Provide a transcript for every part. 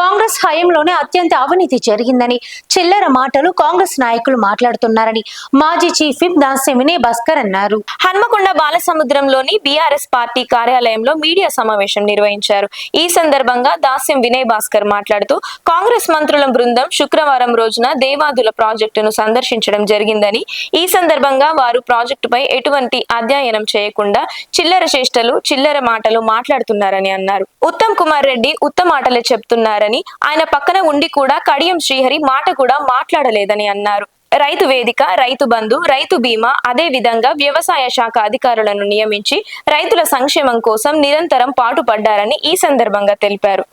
కాంగ్రెస్ హయాంలోనే అత్యంత అవినీతి జరిగిందని చిల్లర మాటలు కాంగ్రెస్ నాయకులు మాట్లాడుతున్నారని మాజీ చీఫ్ విప్ దాస్యం భాస్కర్ అన్నారు. హన్మకొండ బాలసముద్రంలోని బీఆర్ఎస్ పార్టీ కార్యాలయంలో మీడియా సమావేశం నిర్వహించారు. ఈ సందర్భంగా దాస్యం వినయ్ భాస్కర్ మాట్లాడుతూ కాంగ్రెస్ మంత్రుల బృందం శుక్రవారం రోజున దేవాదుల ప్రాజెక్టును సందర్శించడం జరిగిందని ఈ సందర్భంగా వారు ప్రాజెక్టుపై ఎటువంటి అధ్యయనం చేయకుండా చిల్లర చేష్టలు చిల్లర మాటలు మాట్లాడుతున్నారని అన్నారు. ఉత్తమ్ కుమార్ రెడ్డి ఉత్తమాటలే చెప్తున్నారని చెప్తున్నారని ఆయన పక్కన ఉండి కూడా కడియం శ్రీహరి మాట కూడా మాట్లాడలేదని అన్నారు. రైతు వేదిక రైతు బంధు రైతు బీమా అదే విధంగా వ్యవసాయ శాఖ అధికారులను నియమించి రైతుల సంక్షేమం కోసం నిరంతరం పాటుపడ్డారని ఈ సందర్భంగా తెలిపారు.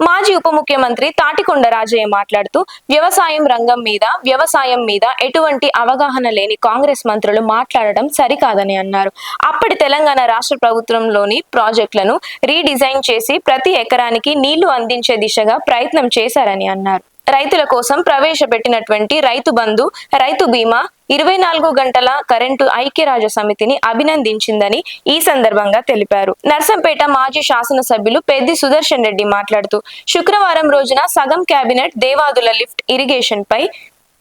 మాజీ ఉప ముఖ్యమంత్రి తాటికొండ రాజయ్య మాట్లాడుతూ వ్యవసాయం రంగం మీద వ్యవసాయం మీద ఎటువంటి అవగాహన లేని కాంగ్రెస్ మంత్రులు మాట్లాడడం సరికాదని అన్నారు. అప్పటి తెలంగాణ రాష్ట్ర ప్రభుత్వంలోని ప్రాజెక్టులను రీడిజైన్ చేసి ప్రతి ఎకరానికి నీళ్ళు అందించే దిశగా ప్రయత్నం చేశారని అన్నారు. రైతుల కోసం ప్రవేశపెట్టినటువంటి రైతు బంధు రైతు బీమా ఇరవై నాలుగు గంటల కరెంటు ఐక్యరాజ్య సమితిని అభినందించిందని ఈ సందర్భంగా తెలిపారు. నర్సంపేట మాజీ శాసనసభ్యులు పెద్ది సుదర్శన్ రెడ్డి మాట్లాడుతూ శుక్రవారం రోజున సగం కేబినెట్ దేవాదుల లిఫ్ట్ ఇరిగేషన్ పై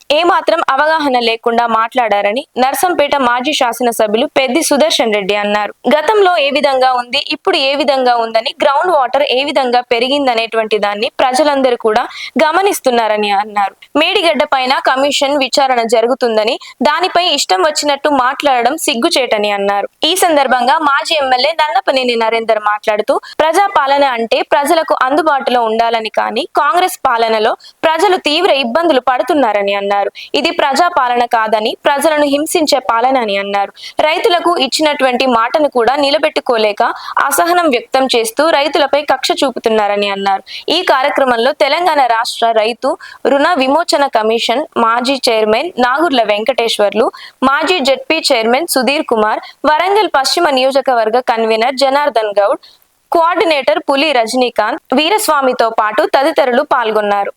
ఏమాత్రం అవగాహన లేకుండా మాట్లాడారని నర్సంపేట మాజీ శాసనసభ్యులు పెద్ది సుదర్శన్ రెడ్డి అన్నారు. గతంలో ఏ విధంగా ఉంది ఇప్పుడు ఏ విధంగా ఉందని గ్రౌండ్ వాటర్ ఏ విధంగా పెరిగిందనేటువంటి దాన్ని ప్రజలందరూ కూడా గమనిస్తున్నారని అన్నారు. మేడిగడ్డ పైన కమిషన్ విచారణ జరుగుతుందని దానిపై ఇష్టం వచ్చినట్టు మాట్లాడడం సిగ్గుచేటని అన్నారు. ఈ సందర్భంగా మాజీ ఎమ్మెల్యే నన్నపనేని నరేందర్ మాట్లాడుతూ ప్రజా పాలన అంటే ప్రజలకు అందుబాటులో ఉండాలని కానీ కాంగ్రెస్ పాలనలో ప్రజలు తీవ్ర ఇబ్బందులు పడుతున్నారని అన్నారు. ఇది ప్రజా పాలన కాదని ప్రజలను హింసించే పాలన అని అన్నారు. రైతులకు ఇచ్చినటువంటి మాటను కూడా నిలబెట్టుకోలేక అసహనం వ్యక్తం చేస్తూ రైతులపై కక్ష చూపుతున్నారని అన్నారు. ఈ కార్యక్రమంలో తెలంగాణ రాష్ట్ర రైతు రుణ విమోచన కమిషన్ మాజీ చైర్మన్ నాగుర్ల వెంకటేశ్వర్లు మాజీ జడ్పీ చైర్మన్ సుధీర్ కుమార్ వరంగల్ పశ్చిమ నియోజకవర్గ కన్వీనర్ జనార్దన్ గౌడ్ కోఆర్డినేటర్ పులి రజనీకాంత్ వీరస్వామితో పాటు తదితరులు పాల్గొన్నారు.